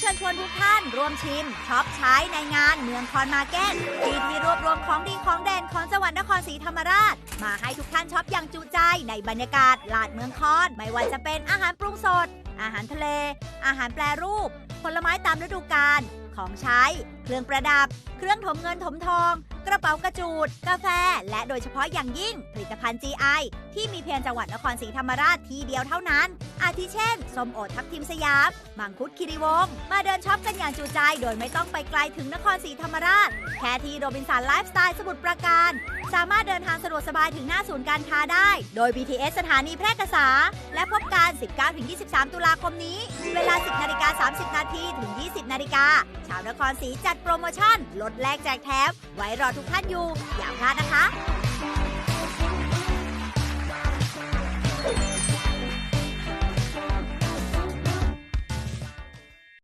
เชิญชวนทุกท่านร่วมชิมช็อปใช้ในงานเมืองคอนมาร์เก็ตที่ที่รวบรวมของดีของเด่นของจังหวัดนครศรีธรรมราช มาให้ทุกท่านช็อปอย่างจุใจในบรรยากาศลาดเมืองคอน ไม่ว่าจะเป็นอาหารปรุงสด อาหารทะเล อาหารแปรรูป ผลไม้ตามฤดูกาลของใช้ เครื่องประดับ เครื่องถมเงินถมทอง กระเป๋ากระจูด กาแฟ และโดยเฉพาะอย่างยิ่ง ผลิตภัณฑ์ GI ที่มีเพียงจังหวัดนครศรีธรรมราชที่เดียวเท่านั้น อาทิเช่นส้มโอทับทิมสยาม มังคุดคิริวง มาเดินช็อปกันอย่างจุใจ โดยไม่ต้องไปไกลถึงนครศรีธรรมราช แค่ที่โรบินสันไลฟ์สไตล์สมุทรปราการ สามารถเดินทางสะดวกสบายถึงหน้าศูนย์การค้าได้ โดย BTS สถานีแพร่กษา และพบกัน 19-23 ตุลาคมนี้ เวลา 10นาฬิกา30 นาทีถึง 20 นาฬิกา ชาวนครศรีจัดโปรโมชั่น ลดแลกแจกแถมไว้รอทุกท่านอยู่ อย่าพลาดนะคะ